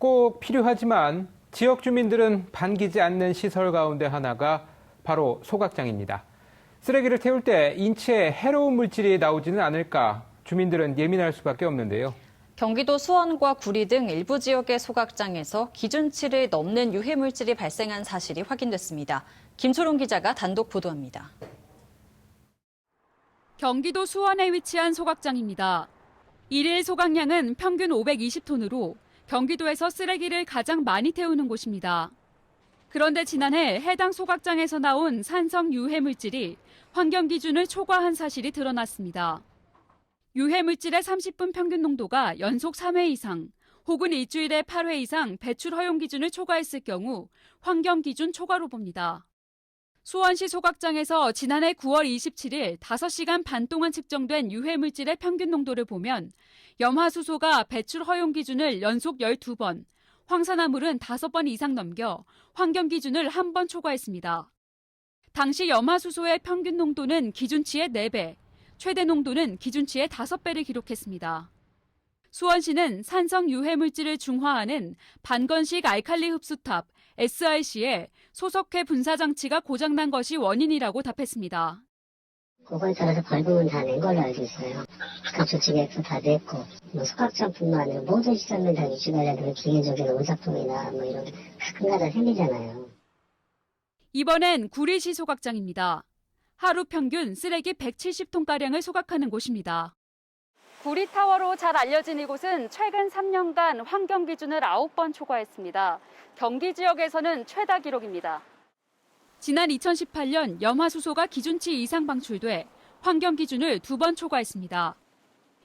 꼭 필요하지만 지역 주민들은 반기지 않는 시설 가운데 하나가 바로 소각장입니다. 쓰레기를 태울 때 인체에 해로운 물질이 나오지는 않을까 주민들은 예민할 수밖에 없는데요. 경기도 수원과 구리 등 일부 지역의 소각장에서 기준치를 넘는 유해 물질이 발생한 사실이 확인됐습니다. 김초롱 기자가 단독 보도합니다. 경기도 수원에 위치한 소각장입니다. 일일 소각량은 평균 520톤으로 경기도에서 쓰레기를 가장 많이 태우는 곳입니다. 그런데 지난해 해당 소각장에서 나온 산성 유해 물질이 환경 기준을 초과한 사실이 드러났습니다. 유해 물질의 30분 평균 농도가 연속 3회 이상 혹은 일주일에 8회 이상 배출 허용 기준을 초과했을 경우 환경 기준 초과로 봅니다. 수원시 소각장에서 지난해 9월 27일 5시간 반 동안 측정된 유해 물질의 평균 농도를 보면 염화수소가 배출 허용 기준을 연속 12번, 황산화물은 5번 이상 넘겨 환경 기준을 한 번 초과했습니다. 당시 염화수소의 평균 농도는 기준치의 4배, 최대 농도는 기준치의 5배를 기록했습니다. 수원시는 산성 유해 물질을 중화하는 반건식 알칼리 흡수탑 SRC에 소석회 분사 장치가 고장난 것이 원인이라고 답했습니다. 고건설에서 벌금은 다 낸 걸로 알고 있어요. 각조치 계획도 다 냈고, 뭐 소각장뿐만 아니라 모든 시설 매장 유지 관련된 기계적인 오작동이나 뭐 이런 큰 가다 생기잖아요. 이번엔 구리시 소각장입니다. 하루 평균 쓰레기 170톤가량을 소각하는 곳입니다. 구리타워로 잘 알려진 이곳은 최근 3년간 환경 기준을 9번 초과했습니다. 경기 지역에서는 최다 기록입니다. 지난 2018년 염화수소가 기준치 이상 방출돼 환경 기준을 두 번 초과했습니다.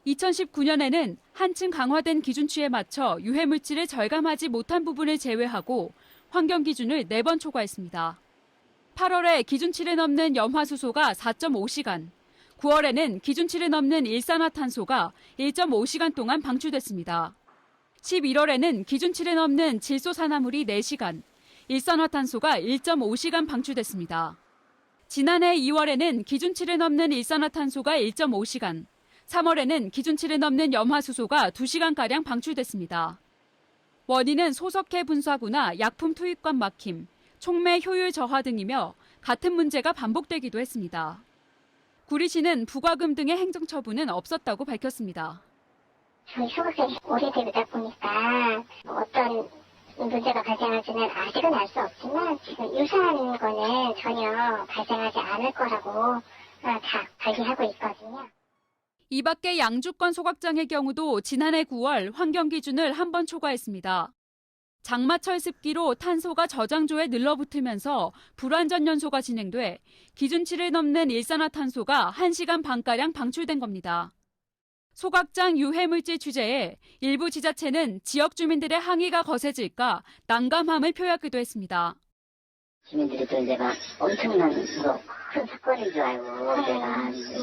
2019년에는 한층 강화된 기준치에 맞춰 유해 물질을 절감하지 못한 부분을 제외하고 환경 기준을 네 번 초과했습니다. 8월에 기준치를 넘는 염화수소가 4.5시간, 9월에는 기준치를 넘는 일산화탄소가 1.5시간 동안 방출됐습니다. 11월에는 기준치를 넘는 질소산화물이 4시간, 일산화탄소가 1.5시간 방출됐습니다. 지난해 2월에는 기준치를 넘는 일산화탄소가 1.5시간, 3월에는 기준치를 넘는 염화수소가 2시간가량 방출됐습니다. 원인은 소석해 분사구나 약품 투입관 막힘, 촉매 효율 저하 등이며 같은 문제가 반복되기도 했습니다. 구리시는 부과금 등의 행정처분은 없었다고 밝혔습니다. 저희 오래되다 보니까 어떤 문제가 발생할지는 아직은 알 수 없지만 지금 유사한 거는 전혀 발생하지 않을 거라고 어, 다 관리하고 있거든요. 이 밖에 양주권 소각장의 경우도 지난해 9월 환경 기준을 한 번 초과했습니다. 장마철 습기로 탄소가 저장조에 늘러붙으면서 불완전 연소가 진행돼 기준치를 넘는 일산화탄소가 1시간 반가량 방출된 겁니다. 소각장 유해물질 취재에 일부 지자체는 지역 주민들의 항의가 거세질까 난감함을 표하기도 했습니다. 주민들이 또 이제 막 엄청난 뭐큰 사건인 줄 알고 내가 이렇게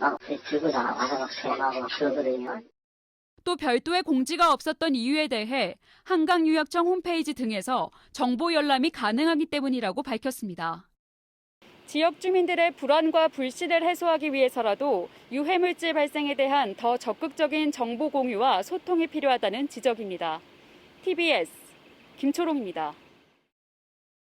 뭐막 들고 나 와서 막 대마고 막 그러거든요. 또 별도의 공지가 없었던 이유에 대해 한강유역청 홈페이지 등에서 정보 열람이 가능하기 때문이라고 밝혔습니다. 지역 주민들의 불안과 불신을 해소하기 위해서라도 유해물질 발생에 대한 더 적극적인 정보 공유와 소통이 필요하다는 지적입니다. TBS 김초롱입니다.